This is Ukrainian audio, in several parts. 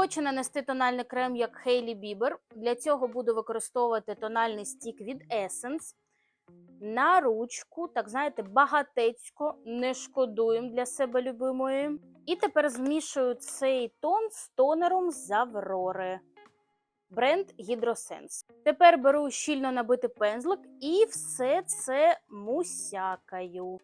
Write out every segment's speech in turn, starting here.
Хочу нанести тональний крем як Хейлі Бібер. Для цього буду використовувати тональний стік від Essence. На ручку, так знаєте, багатецько, не шкодуємо для себе любимої. І тепер змішую цей тон з тонером з Аврори. Бренд Hydrosense. Тепер беру щільно набитий пензлик і все це мусякаю.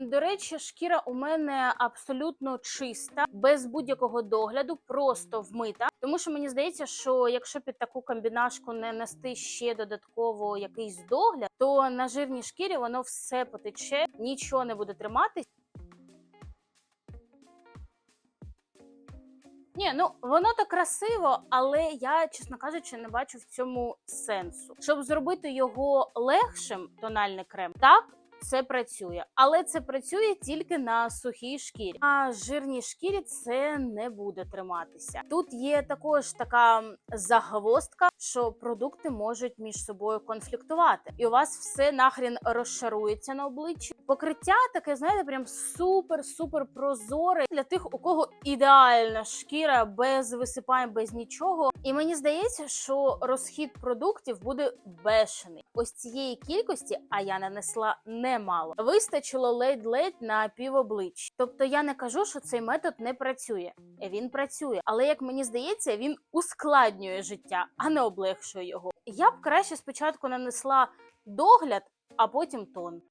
До речі, шкіра у мене абсолютно чиста, без будь-якого догляду, просто вмита. Тому що мені здається, що якщо під таку комбінашку не нести ще додатково якийсь догляд, то на жирній шкірі воно все потече, нічого не буде триматись. Ні, ну воно так красиво, але я, чесно кажучи, не бачу в цьому сенсу. Щоб зробити його легшим, тональний крем, так. Це працює, але це працює тільки на сухій шкірі. А жирній шкірі це не буде триматися. Тут є також така загвоздка, що продукти можуть між собою конфліктувати, і у вас все нахрін розшарується на обличчі. Покриття таке, знаєте, прям супер-супер прозоре для тих, у кого ідеальна шкіра без висипань, без нічого. І мені здається, що розхід продуктів буде бешений. Ось цієї кількості, а я нанесла немало. Вистачило ледь-ледь на півобличчя. Тобто я не кажу, що цей метод не працює. Він працює, але як мені здається, він ускладнює життя, а не облегшує його. Я б краще спочатку нанесла догляд, а потім тон.